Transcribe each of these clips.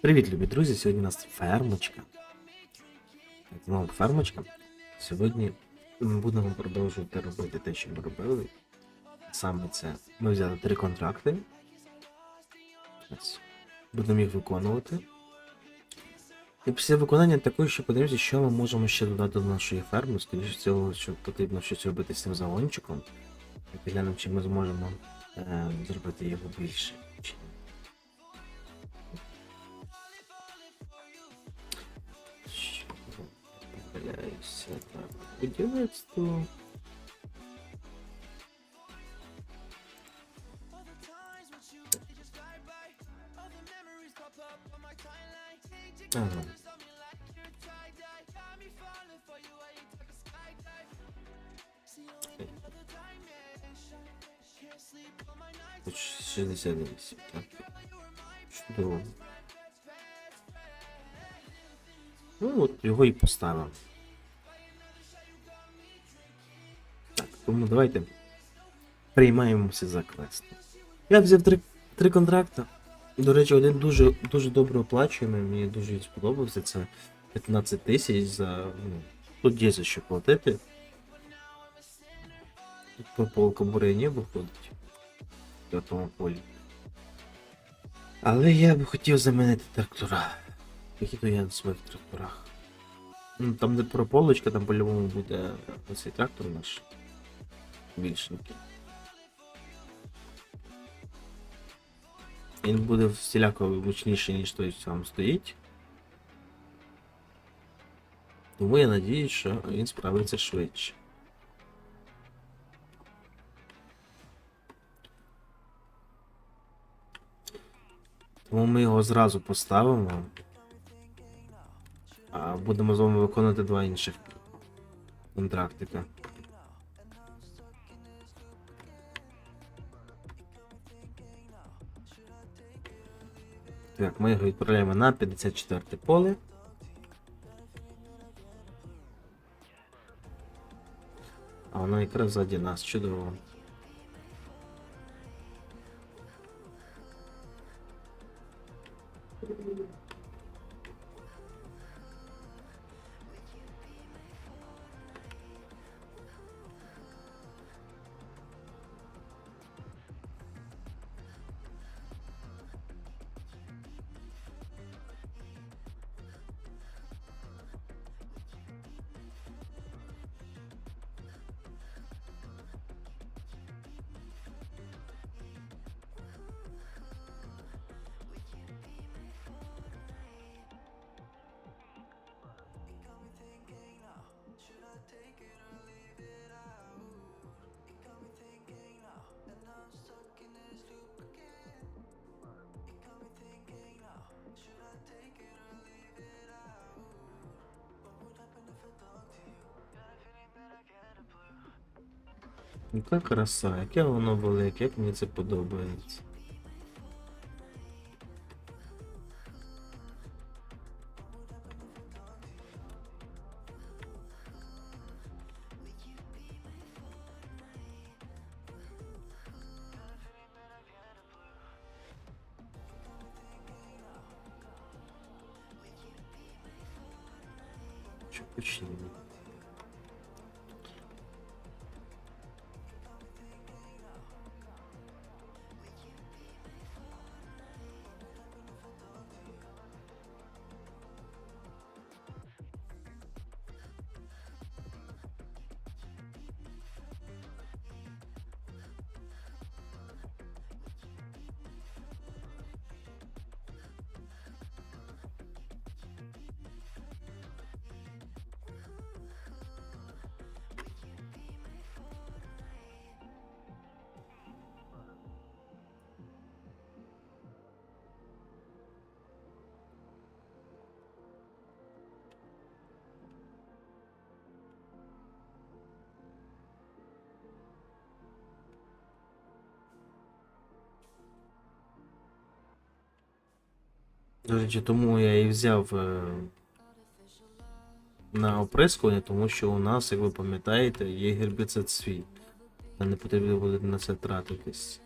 Привіт, любі друзі! Сьогодні у нас фермочка. Знову фермочка. Сьогодні ми будемо продовжувати робити те, що ми робили. Саме це ми взяли три контракти. Будемо їх виконувати. І після виконання такої ще подивимося, що ми можемо ще додати до нашої ферми. Скоріше всього, що потрібно щось робити з цим загончиком. І глянемо, чи ми зможемо е, зробити його більше. Так. Будівництво. Ага. Хоч 68, так. Ну от його і поставимо. Тому давайте приймаємося за квест. Я взяв три, три контракти. До речі, один дуже дуже добре оплачуємий, мені дуже сподобався. Це 15 тисяч за. Ну, тут є за що платити. Тут по полка бурені виходить. В тому полі. Але я би хотів замінити трактора. Які то я на своїх тракторах. Ну, там де прополочка, там по-любому буде оцей трактор наш. Більшенький. Він буде всіляко гучніший, ніж той, там стоїть. Тому я надіюсь, що він справиться швидше. Тому ми його зразу поставимо. А будемо з вами виконувати два інших контрактика. Так, ми його відправляємо на 54 поле. А воно якраз ззаді нас, чудово. Яка краса, яке воно велике, як мені це подобається. Що До речі, тому я і взяв е, на оприскування, тому що у нас, як ви пам'ятаєте, є гербіцид свій. Не потрібно буде на це тратитись.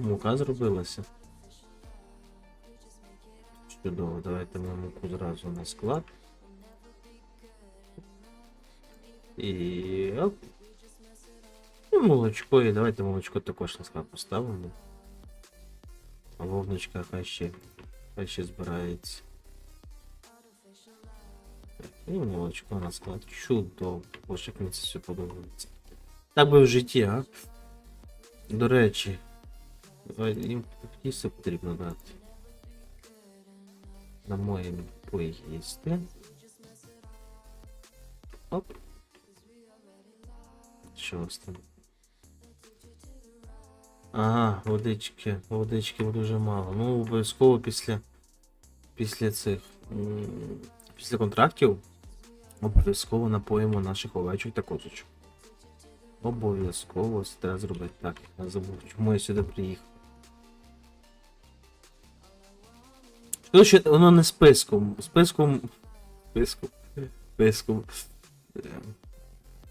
Мука зробилася. Чудово, давайте ми муку зразу на склад. І оп. І молочко, і давайте молочко також на склад поставимо. А вовночка хай ще, хай ще збирається. Так, і молочко на склад. Чудово. Боже, як мені це все подобається. Так би в житті, а? До речі, давай, їм тісто потрібно дати. На моєму поїсти. Оп. Що у вас там? Ага, водички. Водички дуже мало. Ну, обов'язково після. Після цих. Після контрактів. Обов'язково напоїмо наших овечок та козочок. Обов'язково це треба зробити так. Я забув, чому я сюди приїхав. Що воно не списком. Списком. Списком. Списком.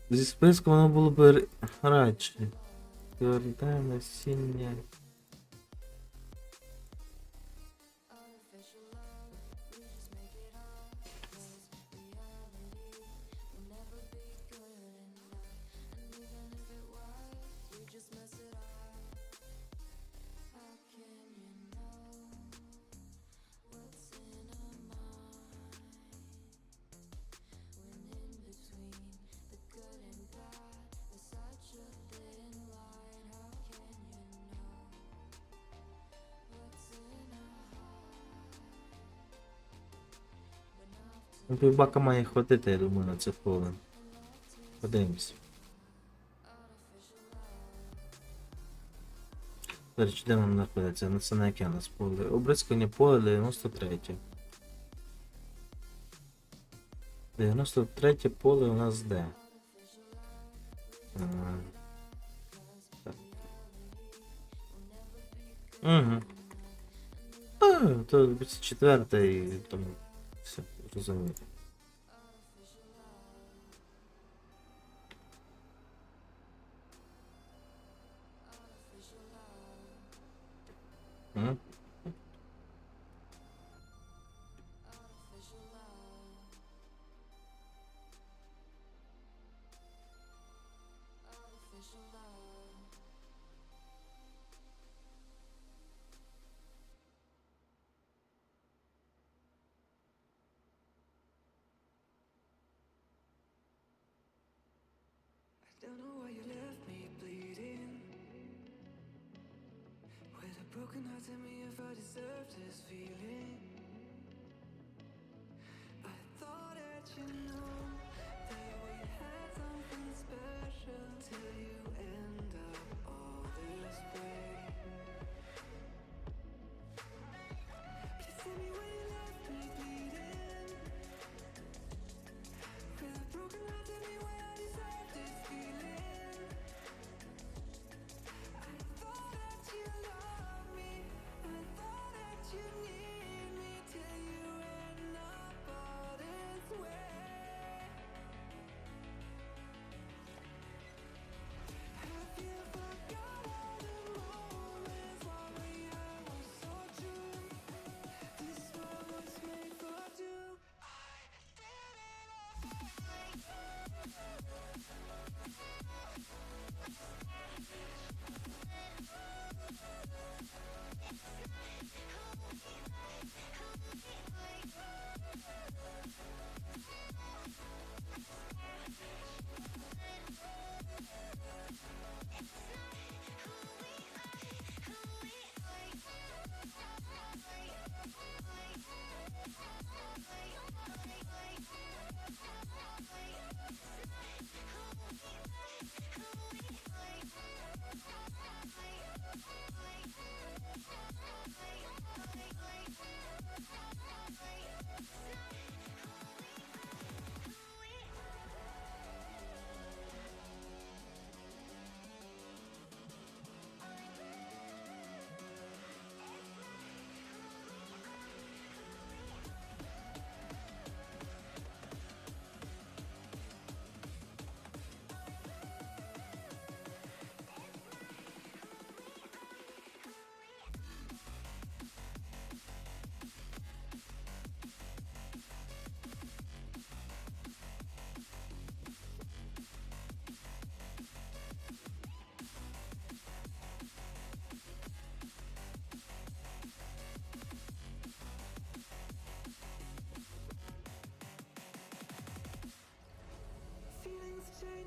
Зі списком воно було б радше. Тверде насіння. Ну, півбака має хватити, я думаю, на це поле. Подивимось. Речі, де нам знаходиться? На це на яке у нас поле? Обрискання поле 93. 93 поле у нас де? А, так. Угу. А, то четверте і тому 就是 tell me if I deserve this feeling.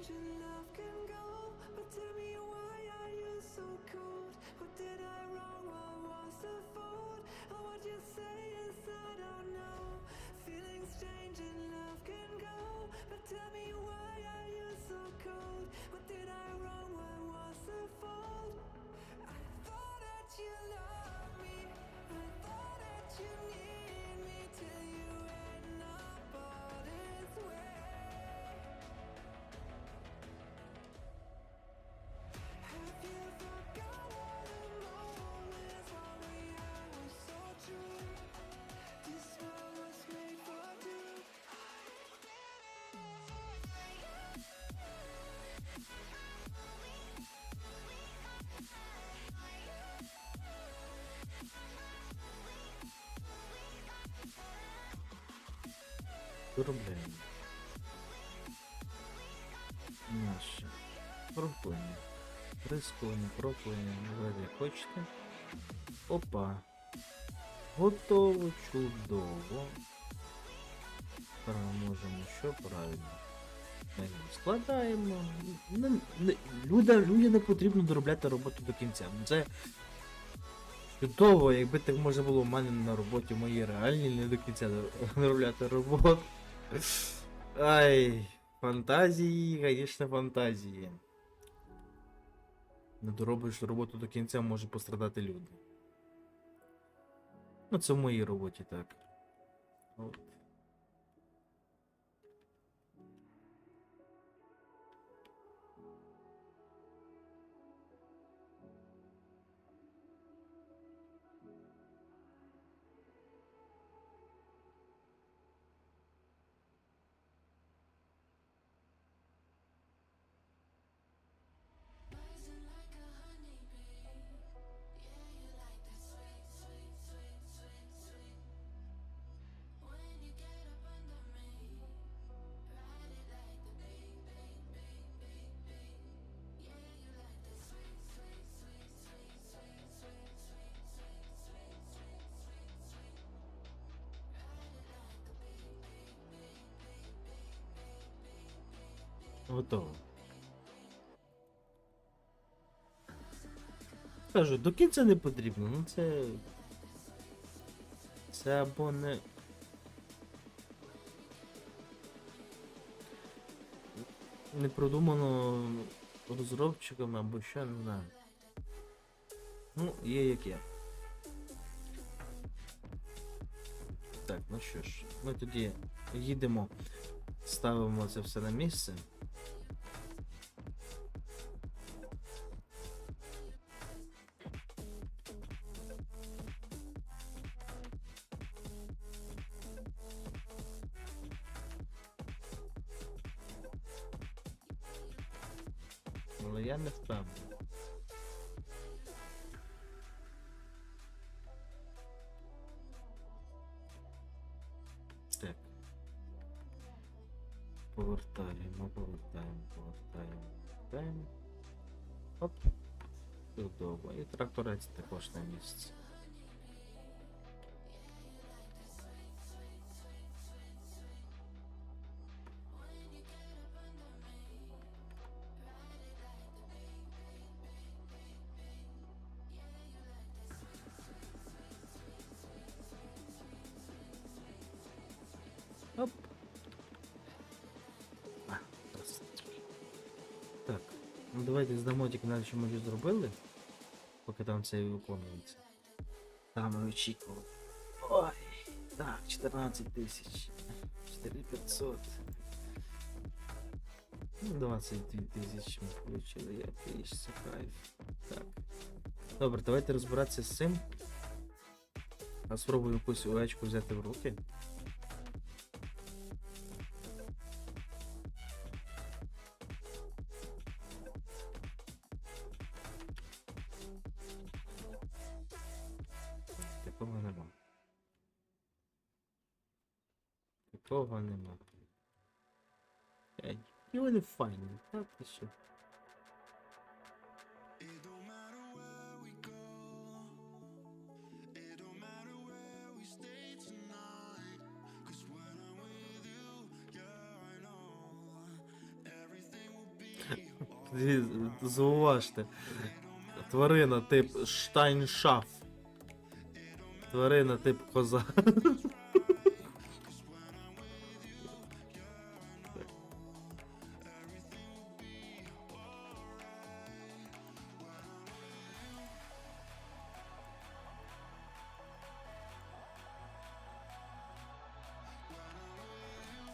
you love Доробляємо. Наше. Проплення. Прискорення, проплення, називайте як хочете. Опа. Готово, чудово. Тепер можемо що правильно. Складаємо. Не, не, люда, людям не потрібно доробляти роботу до кінця. Ну, Це чудово, якби так можна було в мене на роботі моїй реальній не до кінця доробляти роботу. Ай, фантазії, звісно, фантазії. Не доробиш роботу до кінця, може пострадати люди. Ну, це в моїй роботі так. От. Готово. Кажу, до кінця не потрібно, ну це. Це або не. Не продумано розробчиками або що, не знаю. Ну, є як є. Так, ну що ж, ми тоді їдемо, ставимо це все на місце. Оп. Чудово. І тракторець також на місці. Що ми вже зробили. Поки там це і виконується. Саме очікував. Ой. Так, 14 тисяч. 4500. Ну, 22 тисячі ми получили, якийсь це кайф. Так. Добре, давайте розбиратися з цим. А спробую якусь овечку взяти в руки. I know everything Диві- Зауважте. Тварина тип Штайншаф. Тварина тип коза.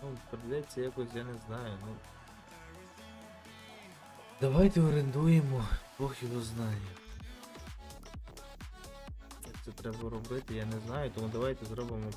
Ну, придеться якось, я не знаю, ну. Давайте орендуємо, Бог його знає. Як це треба робити, я не знаю, тому давайте зробимо.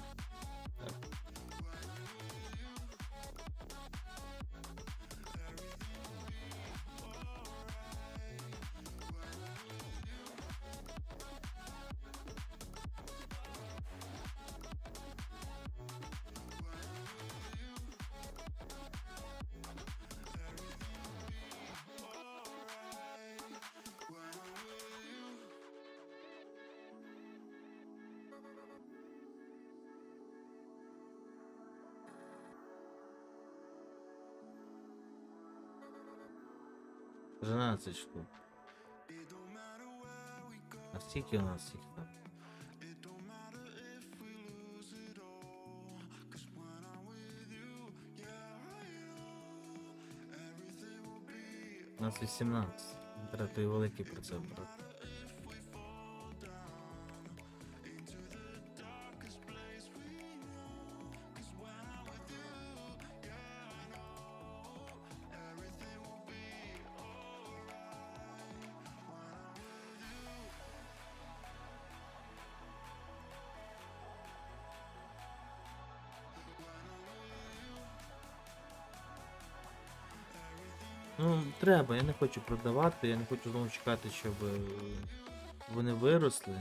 12 штук. А скільки у нас їх там? У нас 18. Треба той великий про це. Ну, треба, я не хочу продавати, я не хочу знову чекати, щоб е, вони виросли.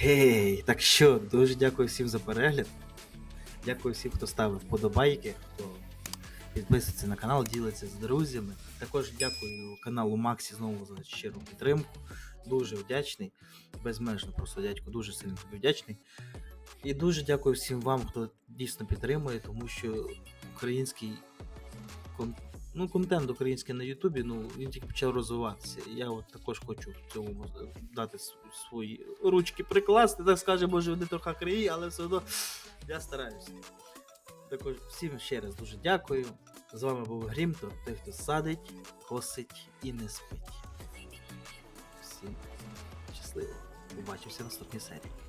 Гей, так що, дуже дякую всім за перегляд. Дякую всім, хто ставив вподобайки, хто підписується на канал, ділиться з друзями. Також дякую каналу Максі знову за щиру підтримку. Дуже вдячний. Безмежно просто дядько, дуже сильно тобі вдячний. І дуже дякую всім вам, хто дійсно підтримує, тому що український кон... ну, контент український на Ютубі, ну він тільки почав розвиватися. Я от також хочу в цьому дати свої ручки прикласти, так скажемо, може вони трохи криї, але все одно я стараюся. Також всім ще раз дуже дякую. З вами був Грімтор, той, хто садить, косить і не спить. Всім щасливо. Побачимося в наступній серії.